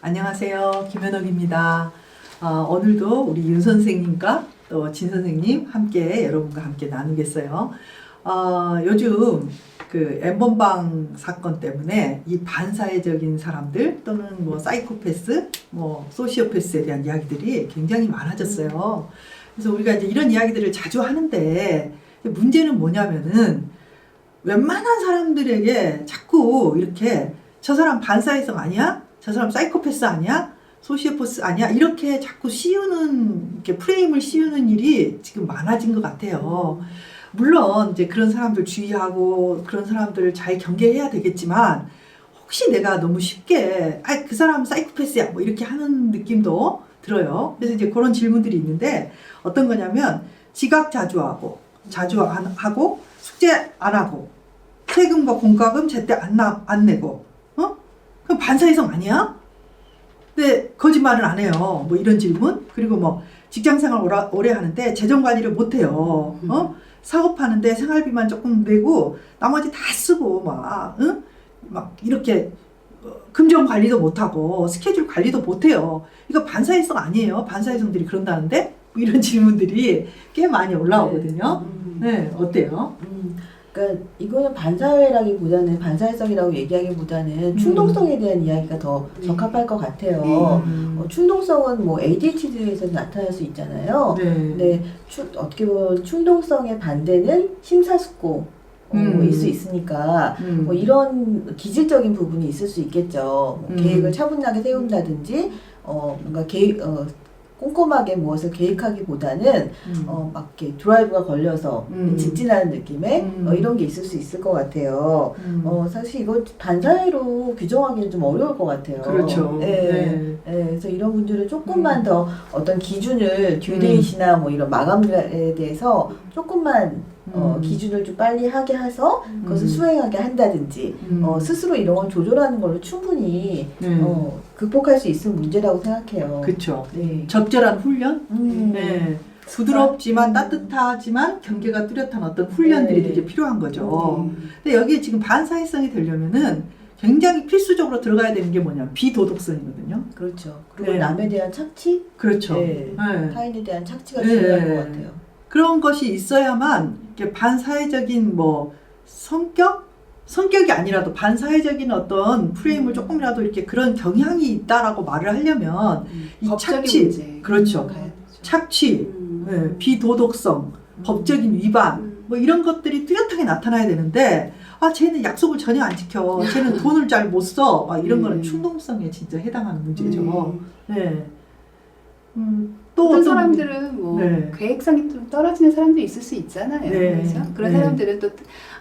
안녕하세요. 김현옥입니다. 어, 오늘도 우리 윤 선생님과 또 진 선생님 함께 여러분과 함께 나누겠어요. 어, 요즘 그 엠번방 사건 때문에 이 반사회적인 사람들 또는 뭐 사이코패스, 뭐 소시오패스에 대한 이야기들이 굉장히 많아졌어요. 그래서 우리가 이제 이런 이야기들을 자주 하는데 문제는 뭐냐면은 웬만한 사람들에게 자꾸 이렇게 저 사람 반사회성 아니야? 저 사람 사이코패스 아니야? 소시오패스 아니야? 이렇게 자꾸 씌우는 이렇게 프레임을 씌우는 일이 지금 많아진 것 같아요. 물론 이제 그런 사람들 주의하고 그런 사람들을 잘 경계해야 되겠지만 혹시 내가 너무 쉽게 아 그 사람 사이코패스야 뭐 이렇게 하는 느낌도 들어요. 그래서 이제 그런 질문들이 있는데 어떤 거냐면 지각 자주 하고 자주 안 하고 숙제 안 하고 세금과 공과금 제때 안, 나, 안 내고 어? 그럼 반사회성 아니야? 근데 거짓말을 안 해요. 뭐 이런 질문 그리고 뭐 직장 생활 오라- 오래 하는데 재정 관리를 못 해요. 어? 사업하는데 생활비만 조금 내고 나머지 다 쓰고 막, 응? 막 이렇게 어, 금전 관리도 못하고 스케줄 관리도 못해요. 이거 반사회성 아니에요. 반사회성들이 그런다는데 뭐 이런 질문들이 꽤 많이 올라오거든요. 음. 네, 어때요? 음, 그러니까 이거는 반사회라기보다는 반사회성이라고 얘기하기보다는 음. 충동성에 대한 이야기가 더 네. 적합할 것 같아요. 음. 어, 충동성은 뭐 ADHD에서 나타날 수 있잖아요. 네. 근데 추, 어떻게 보면 충동성의 반대는 심사숙고 어, 음. 일수 있으니까 음. 뭐 이런 기질적인 부분이 있을 수 있겠죠. 뭐 음. 계획을 차분하게 세운다든지 어 뭔가 계획 어 꼼꼼하게 무엇을 계획하기보다는 음. 어, 막 이렇게 드라이브가 걸려서 음. 직진하는 느낌의 음. 어, 이런 게 있을 수 있을 것 같아요. 음. 어, 사실 이거 반사회로 규정하기는 좀 어려울 것 같아요. 그렇죠. 예. 네. 예, 그래서 이런 분들은 조금만 음. 더 어떤 기준을 듀데이시나 뭐 이런 마감에 대해서 조금만 어, 음. 기준을 좀 빨리 하게 해서 그것을 음. 수행하게 한다든지 음. 어, 스스로 이런 걸 조절하는 걸로 충분히 네. 어, 극복할 수 있을 문제라고 생각해요. 그렇죠. 네. 적절한 훈련? 음. 네. 부드럽지만 음. 따뜻하지만 경계가 뚜렷한 어떤 훈련들이 네. 되게 필요한 거죠. 음. 근데 여기에 지금 반사회성이 되려면은 굉장히 필수적으로 들어가야 되는 게 뭐냐 비도덕성이거든요. 그렇죠. 그리고 네. 남에 대한 착취, 그렇죠. 네. 네. 타인에 대한 착취가 네. 중요할 것 같아요. 그런 것이 있어야만 이렇게 반사회적인 뭐 성격 성격이 아니라도 반사회적인 어떤 프레임을 음. 조금이라도 이렇게 그런 경향이 있다라고 말을 하려면 이 법적인 착취, 문제 그렇죠. 착취, 음. 네, 비도덕성, 법적인 위반 음. 뭐 이런 것들이 뚜렷하게 나타나야 되는데 아 쟤는 약속을 전혀 안 지켜 쟤는 돈을 잘 못써 막 이런 거는 음. 충동성에 진짜 해당하는 문제죠. 음. 네. 음, 또 어떤 사람들은 뭐 네. 계획성이 좀 떨어지는 사람도 있을 수 있잖아요. 네. 그렇죠? 그런 네. 사람들은 또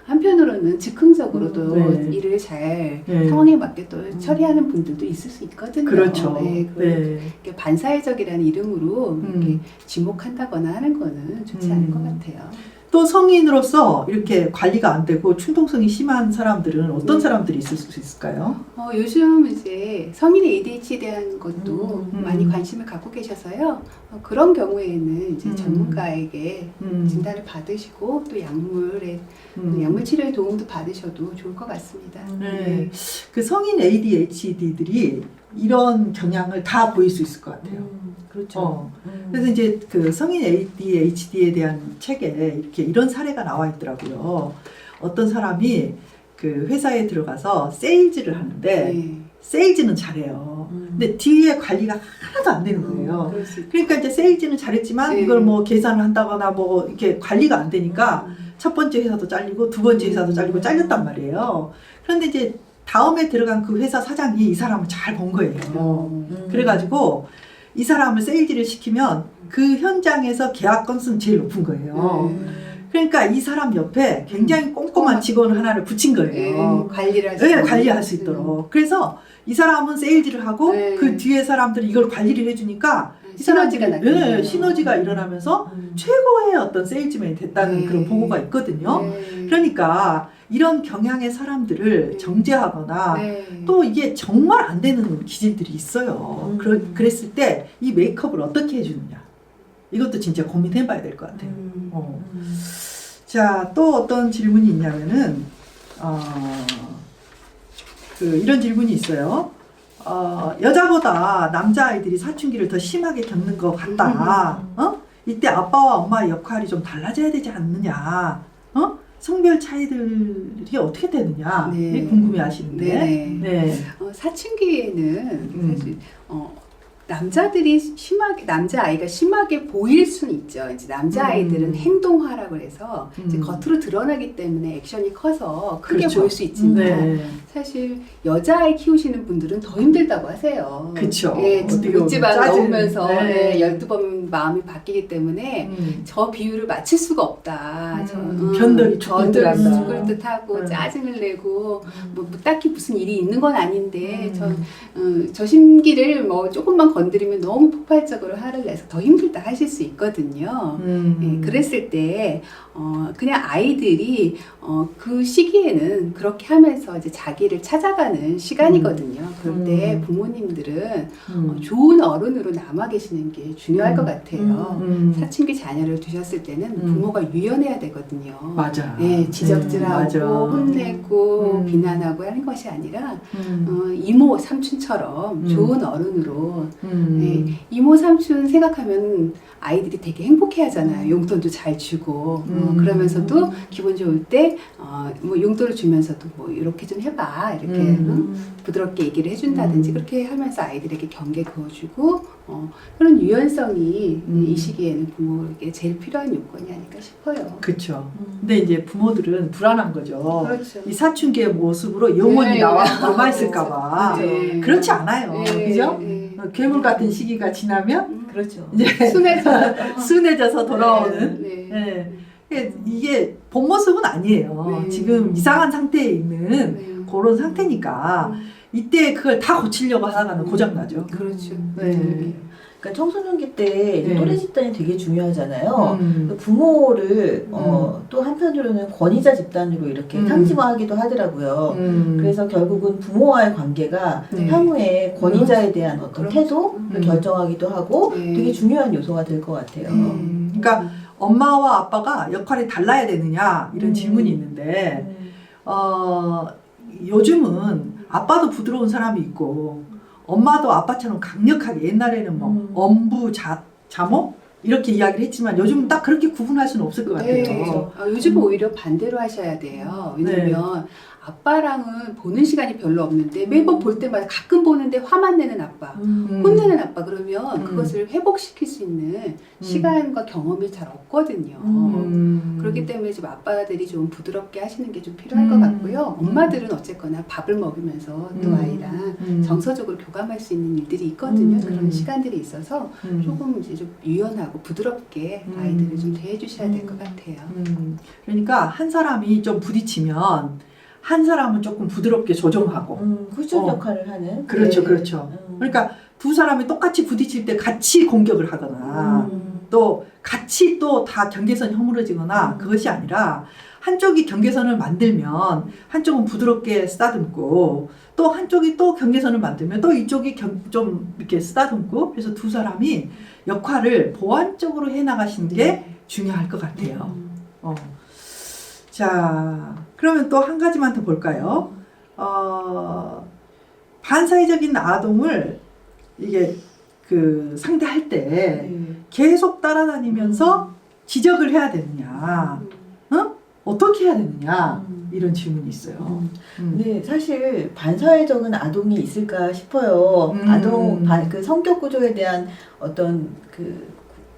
한편으로는 즉흥적으로도 네. 일을 잘 네. 상황에 맞게 또 처리하는 분들도 있을 수 있거든요. 그렇죠. 네, 그 네. 이렇게 반사회적이라는 이름으로 이렇게 음. 지목한다거나 하는 거는 좋지 음. 않을 것 같아요. 또 성인으로서 이렇게 관리가 안 되고 충동성이 심한 사람들은 어떤 음. 사람들이 있을 수 있을까요? 어, 요즘 이제 성인 ADHD에 대한 것도 음. 많이 관심을 갖고 계셔서요. 어, 그런 경우에는 이제 음. 전문가에게 음. 진단을 받으시고 또 약물에 음. 약물 치료의 도움도 받으셔도 좋을 것 같습니다. 네. 그 성인 ADHD들이 이런 경향을 다 보일 수 있을 것 같아요. 음, 그렇죠. 어. 음. 그래서 이제 그 성인 ADHD에 대한 책에 이렇게 이런 사례가 나와 있더라고요. 어떤 사람이 그 회사에 들어가서 세일즈를 하는데 네. 세일즈는 잘해요. 음. 근데 뒤에 관리가 하나도 안 되는 거예요. 그럴 수 있- 그러니까 이제 세일즈는 잘했지만 네. 이걸 뭐 계산을 한다거나 뭐 이렇게 관리가 안 되니까 음. 첫 번째 회사도 잘리고 두 번째 회사도 잘리고 잘렸단 말이에요. 그런데 이제 다음에 들어간 그 회사 사장이 이 사람을 잘 본 거예요. 음. 그래가지고 이 사람을 세일즈를 시키면 그 현장에서 계약 건수는 제일 높은 거예요. 음. 그러니까 이 사람 옆에 굉장히 꼼꼼한 직원 하나를 붙인 네, 거예요. 관리를 할수 네. 관리할 수 있도록. 그래서 이 사람은 세일즈를 하고 네. 그 뒤에 사람들이 이걸 관리를 해주니까 음, 이 시너지가 사람들이- 나겠네요. 네, 시너지가 일어나면서 음. 최고의 어떤 세일즈맨이 됐다는 네. 그런 보고가 있거든요. 네. 그러니까 이런 경향의 사람들을 네. 정제하거나 네. 또 이게 정말 안 되는 기질들이 있어요. 음. 그러, 그랬을 때 이 메이크업을 어떻게 해주느냐. 이것도 진짜 고민해 봐야 될 것 같아요. 음. 어. 음. 자, 또 어떤 질문이 있냐면은, 어, 그 이런 질문이 있어요. 어, 여자보다 남자 아이들이 사춘기를 더 심하게 겪는 것 같다. 어? 이때 아빠와 엄마의 역할이 좀 달라져야 되지 않느냐. 어? 성별 차이들이 어떻게 되느냐. 네. 궁금해하시는데. 네. 네. 어, 사춘기에는 음. 사실 어, 남자들이 심하게 남자 아이가 심하게 보일 수는 있죠. 이제 남자 음. 아이들은 행동화라고 해서 이제 음. 겉으로 드러나기 때문에 액션이 커서 크게 그렇죠. 보일 수 있지만 네. 사실 여자 아이 키우시는 분들은 더 힘들다고 하세요. 그쵸. 예, 짜증. 넣으면서 네. 예, 12번 마음이 바뀌기 때문에 음. 저 비율을 맞출 수가 없다. 저, 음, 변덕이 변덕이 듯한다. 죽을 듯하고 음. 짜증을 내고 뭐, 뭐 딱히 무슨 일이 있는 건 아닌데 음. 저, 어, 저 심기를 뭐 조금만 건드리면 너무 폭발적으로 화를 내서 더 힘들다 하실 수 있거든요. 음. 예, 그랬을 때 어, 그냥 아이들이 어, 그 시기에는 그렇게 하면서 이제 자기를 찾아가는 시간이거든요. 그럴 때 음. 부모님들은 음. 어, 좋은 어른으로 남아 계시는 게 중요할 음. 것 같아요. 음. 사춘기 자녀를 두셨을 때는 음. 부모가 유연해야 되거든요. 맞아. 네, 지적질하고 네. 혼내고 음. 비난하고 하는 것이 아니라 음. 어, 이모 삼촌처럼 음. 좋은 어른으로 음. 네, 이모 삼촌 생각하면 아이들이 되게 행복해 하잖아요. 용돈도 잘 주고 어, 음. 그러면서도 기분 좋을 때 어, 뭐 용돈을 주면서도 뭐 이렇게 좀 해봐 이렇게 음. 응? 부드럽게 얘기를 해준다든지 음. 그렇게 하면서 아이들에게 경계 그어주고 어, 그런 유연성이 음. 이 시기에는 부모에게 제일 필요한 요건이 아닐까 싶어요. 그쵸. 근데 이제 부모들은 불안한 거죠. 그렇죠. 이 사춘기의 모습으로 영원히 네. 나와 남아 있을까봐. 네. 그렇지 않아요. 네, 그죠? 네. 어, 괴물 같은 시기가 지나면 음. 그렇죠. 이제 순해서 순해져서 돌아오는. 네. 네. 이게- 이게 본 모습은 아니에요. 네. 지금 이상한 상태에 있는 네. 그런 상태니까 음. 이때 그걸 다 고치려고 하다가는 고장 나죠. 그렇죠. 네. 그러니까 청소년기 때 네. 또래 집단이 되게 중요하잖아요. 음. 그 부모를 어, 또 한편으로는 권위자 집단으로 이렇게 음. 상징화하기도 하더라고요. 음. 그래서 결국은 부모와의 관계가 네. 향후에 권위자에 대한 어떤 그렇죠. 태도를 음. 결정하기도 하고 네. 되게 중요한 요소가 될 것 같아요. 음. 그러니까 엄마와 아빠가 역할이 달라야 되느냐 이런 음. 질문이 있는데 음. 어, 요즘은 아빠도 부드러운 사람이 있고 엄마도 아빠처럼 강력하게 옛날에는 뭐 음. 엄부 자, 자모 이렇게 이야기를 했지만 요즘은 딱 그렇게 구분할 수는 없을 것 같아요. 네. 아, 요즘은 오히려 반대로 하셔야 돼요. 왜냐면 아빠랑은 보는 시간이 별로 없는데 매번 볼 때마다 가끔 보는데 화만 내는 아빠, 음. 혼내는 아빠 그러면 음. 그것을 회복시킬 수 있는 시간과 경험이 잘 없거든요. 음. 그렇기 때문에 지금 아빠들이 좀 부드럽게 하시는 게 좀 필요할 음. 것 같고요. 음. 엄마들은 어쨌거나 밥을 먹으면서 또 음. 아이랑 음. 정서적으로 교감할 수 있는 일들이 있거든요. 음. 그런 시간들이 있어서 음. 조금 이제 좀 유연하고 부드럽게 음. 아이들을 좀 대해주셔야 될것 음. 같아요. 음. 그러니까 한 사람이 좀 부딪히면 한 사람은 조금 부드럽게 조정하고 음, 쿠션 어. 역할을 하는. 그렇죠, 네. 그렇죠. 음. 그러니까 두 사람이 똑같이 부딪힐 때 같이 공격을 하거나 음. 또 같이 또 다 경계선이 허물어지거나 음. 그것이 아니라 한쪽이 경계선을 만들면 한쪽은 부드럽게 쓰다듬고 또 한쪽이 또 경계선을 만들면 또 이쪽이 경- 좀 이렇게 쓰다듬고 그래서 두 사람이 역할을 보완적으로 해 나가시는 게 네. 중요할 것 같아요. 음. 어. 자, 그러면 또 한 가지만 더 볼까요? 어, 반사회적인 아동을 이게 그 상대할 때 네. 계속 따라다니면서 지적을 해야 되느냐, 음. 어떻게 해야 되느냐 음. 이런 질문이 있어요. 음. 음. 근데 사실 반사회적인 아동이 있을까 싶어요. 음. 아동 반, 그 성격 구조에 대한 어떤 그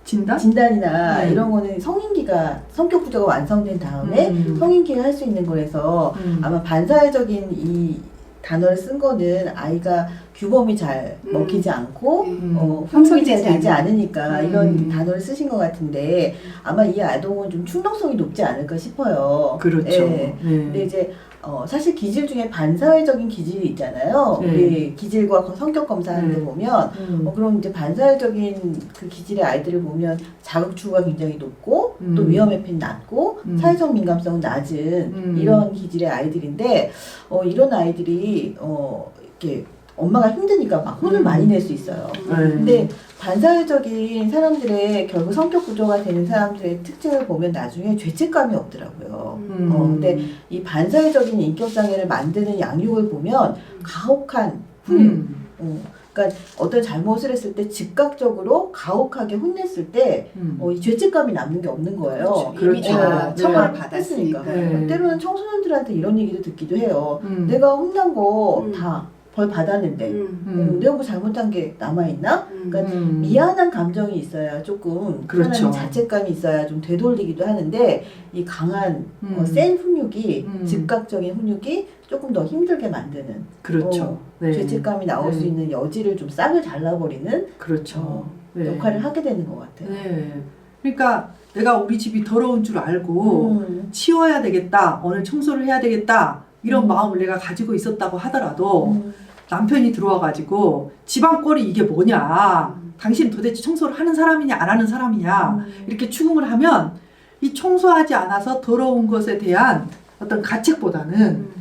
진단? 진단이나 네. 이런 거는 성인기가 성격 구조가 완성된 다음에 음. 성인기가 할 수 있는 거라서 음. 아마 반사회적인 이 단어를 쓴 거는 아이가 규범이 잘 음. 먹히지 않고 네. 어, 잘 되지 되지 않으니까 음. 이런 단어를 쓰신 것 같은데 아마 이 아동은 좀 충동성이 높지 않을까 싶어요. 그렇죠. 예. 네. 근데 이제 어, 사실 기질 중에 반사회적인 기질이 있잖아요. 네. 우리 기질과 거- 성격 검사하는 네. 데 보면 음. 어, 그럼 이제 반사회적인 그 기질의 아이들을 보면 자극 추구가 굉장히 높고 음. 또 위험 회피는 낮고 음. 사회적 민감성은 낮은 음. 이런 기질의 아이들인데 어, 이런 아이들이 어, 이렇게 엄마가 힘드니까 막 혼을 음. 많이 낼 수 있어요. 네. 근데 반사회적인 사람들의 결국 성격 구조가 되는 사람들의 특징을 보면 나중에 죄책감이 없더라고요. 음. 어, 근데 이 반사회적인 인격 장애를 만드는 양육을 보면 가혹한 훈육, 음. 어, 그러니까 어떤 잘못을 했을 때 즉각적으로 가혹하게 혼냈을 때 음. 어, 이 죄책감이 남는 게 없는 거예요. 그렇죠. 이미 그렇죠. 다 네. 처벌을. 받았으니까. 네. 때로는 청소년들한테 이런 얘기도 듣기도 해요. 음. 내가 혼난 거 음. 다 벌 받았는데 음. 음, 내가 뭐 잘못한 게 남아 있나? 음. 그러니까 음. 미안한 감정이 있어야 조금 그렇죠. 하나님 자책감이 있어야 좀 되돌리기도 하는데 이 강한 음. 어, 센 훈육이 음. 즉각적인 훈육이 조금 더 힘들게 만드는 그렇죠. 어, 네. 죄책감이 나올 네. 수 있는 여지를 좀 싹을 잘라버리는 그렇죠. 어, 네. 역할을 하게 되는 것 같아요. 네. 그러니까 내가 우리 집이 더러운 줄 알고 음. 치워야 되겠다, 오늘 청소를 해야 되겠다 이런 음. 마음을 내가 가지고 있었다고 하더라도 음. 남편이 들어와가지고 집안 꼴이 이게 뭐냐, 음. 당신 도대체 청소를 하는 사람이냐 안 하는 사람이냐 음. 이렇게 추궁을 하면 이 청소하지 않아서 더러운 것에 대한 어떤 가책보다는 음.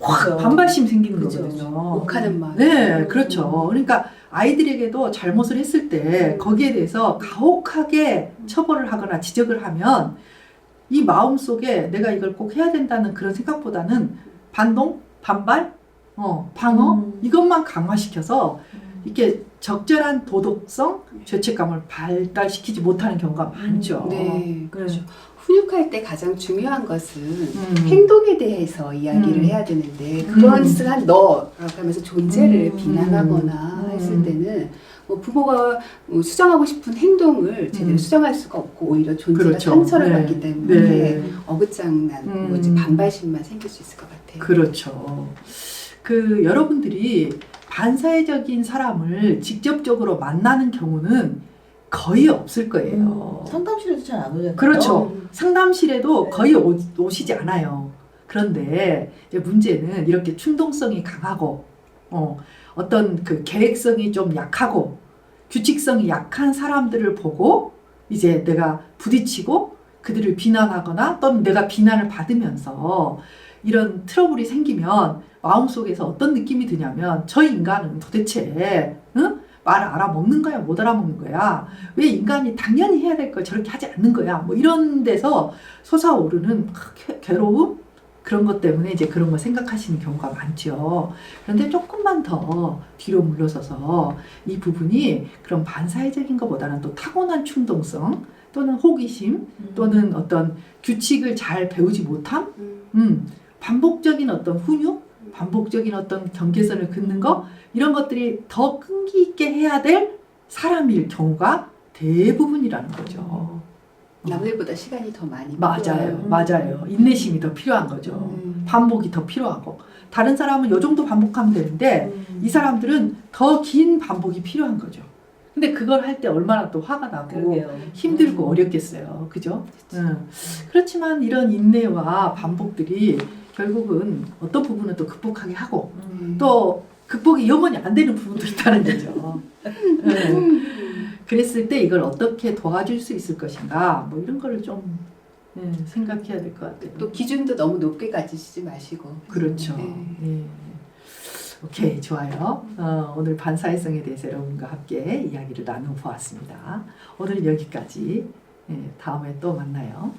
확 그렇죠. 반발심 생기는 그렇죠. 거거든요. 욱하는 마음. 네, 음. 그렇죠. 그러니까 아이들에게도 잘못을 했을 때 음. 거기에 대해서 가혹하게 처벌을 하거나 지적을 하면 이 마음 속에 내가 이걸 꼭 해야 된다는 그런 생각보다는 반동, 반발, 어, 방어 음. 이것만 강화시켜서 음. 이렇게 적절한 도덕성, 죄책감을 발달시키지 못하는 경우가 많죠. 네, 그렇죠. 훈육할 때 가장 중요한 것은 음. 행동에 대해서 이야기를 음. 해야 되는데 음. 그것을 한 너라고 하면서 존재를 음. 비난하거나 음. 했을 때는 뭐 부모가 뭐 수정하고 싶은 행동을 제대로 음. 수정할 수가 없고 오히려 존재가 그렇죠. 상처를 네. 받기 때문에 네. 어긋장난, 음. 뭐 반발심만 생길 수 있을 것 같아요. 그렇죠. 그 여러분들이 반사회적인 사람을 직접적으로 만나는 경우는 거의 없을 거예요. 음. 상담실에도 잘 안 오잖아요. 그렇죠. 음. 상담실에도 네. 거의 오, 오시지 않아요. 그런데 문제는 이렇게 충동성이 강하고 어, 어떤 그 계획성이 좀 약하고 규칙성이 약한 사람들을 보고 이제 내가 부딪히고 그들을 비난하거나 또는 내가 비난을 받으면서 이런 트러블이 생기면 마음속에서 어떤 느낌이 드냐면 저 인간은 도대체 응? 말을 알아먹는 거야 못 알아먹는 거야 왜 인간이 당연히 해야 될 걸 저렇게 하지 않는 거야 뭐 이런 데서 솟아오르는 괴- 괴로움 그런 것 때문에 이제 그런 거 생각하시는 경우가 많죠. 그런데 조금만 더 뒤로 물러서서 이 부분이 그런 반사회적인 것보다는 또 타고난 충동성 또는 호기심 음. 또는 어떤 규칙을 잘 배우지 못함, 음. 음, 반복적인 어떤 훈육, 반복적인 어떤 경계선을 긋는 거 이런 것들이 더 끈기 있게 해야 될 사람일 경우가 대부분이라는 거죠. 어. 남들보다 시간이 더 많이 맞아요. 음. 맞아요. 인내심이 더 필요한 거죠. 음. 반복이 더 필요하고 다른 사람은 요 정도 반복하면 되는데 음. 이 사람들은 더 긴 반복이 필요한 거죠. 근데 그걸 할 때 얼마나 또 화가 나고 그러게요. 힘들고 어렵겠어요. 그죠? 응. 그렇지만 이런 인내와 반복들이 결국은 어떤 부분은 또 극복하게 하고 음. 또 극복이 영원히 안 되는 부분도 있다는 거죠. 네. 음. 그랬을 때 이걸 어떻게 도와줄 수 있을 것인가 뭐 이런 거를 좀 네, 생각해야 될 것 같아요. 또 기준도 너무 높게 가지시지 마시고. 그렇죠. 네. 네. 오케이 좋아요. 어, 오늘 반사회성에 대해서 여러분과 함께 이야기를 나누어 보았습니다. 오늘은 여기까지. 네, 다음에 또 만나요.